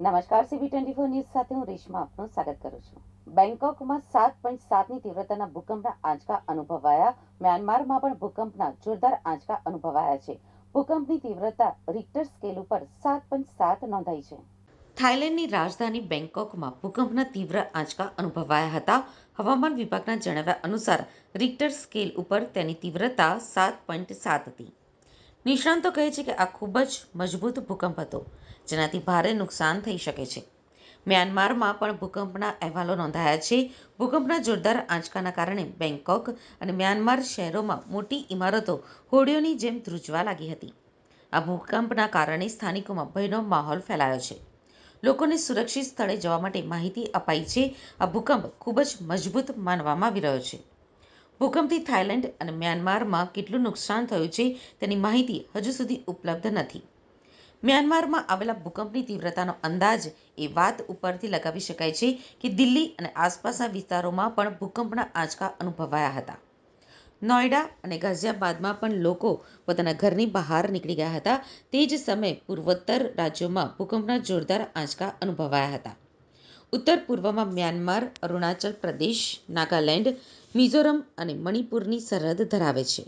નમસ્કાર CB twenty four news સાથે હું રેશમા આપનું સ્વાગત કરું છું. બેંકોકમાં સાત પોઈન્ટ સાતની તીવ્રતાના ભૂકંપના આંચકા અનુભવાયા. મ્યાનમારમાં પણ ભૂકંપના જોરદાર આંચકા અનુભવાયા છે. ભૂકંપની તીવ્રતા રિક્ટર સ્કેલ ઉપર સાત પોઈન્ટ સાત નોંધાઈ છે. થાઇલેન્ડની રાજધાની બેંકોકમાં ભૂકંપના તીવ્ર આંચકા અનુભવાયા હતા. હવામાન વિભાગના જણાવ્યા અનુસાર રિક્ટર સ્કેલ ઉપર તેની તીવ્રતા સાત પોઈન્ટ સાત હતી. નિષ્ણાંતો કહે છે કે આ ખૂબ જ મજબૂત ભૂકંપ હતો, જેનાથી ભારે નુકસાન થઈ શકે છે. મ્યાનમારમાં પણ ભૂકંપના અહેવાલો નોંધાયા છે. ભૂકંપના જોરદાર આંચકાના કારણે બેંકોક અને મ્યાનમાર શહેરોમાં મોટી ઇમારતો હોડીઓની જેમ ધ્રુજવા લાગી હતી. આ ભૂકંપના કારણે સ્થાનિકોમાં ભયનો માહોલ ફેલાયો છે. લોકોને સુરક્ષિત સ્થળે જવા માટે માહિતી અપાઈ છે. આ ભૂકંપ ખૂબ જ મજબૂત માનવામાં આવી રહ્યો છે. ભૂકંપથી થાઇલેન્ડ અને મ્યાનમારમાં કેટલું નુકસાન થયું છે તેની માહિતી હજુ સુધી ઉપલબ્ધ નથી. મ્યાનમારમાં આવેલા ભૂકંપની તીવ્રતાનો અંદાજ એ વાત ઉપરથી લગાવી શકાય છે કે દિલ્હી અને આસપાસના વિસ્તારોમાં પણ ભૂકંપના આંચકા અનુભવાયા હતા. નોઈડા અને ગાઝિયાબાદમાં પણ લોકો પોતાના ઘરની બહાર નીકળી ગયા હતા. તે જ સમયે પૂર્વોત્તર રાજ્યોમાં ભૂકંપના જોરદાર આંચકા અનુભવાયા હતા. ઉત્તર પૂર્વમાં મ્યાનમાર અરુણાચલ પ્રદેશ નાગાલેન્ડ મિઝોરમ અને મણિપુરની સરહદ ધરાવે છે.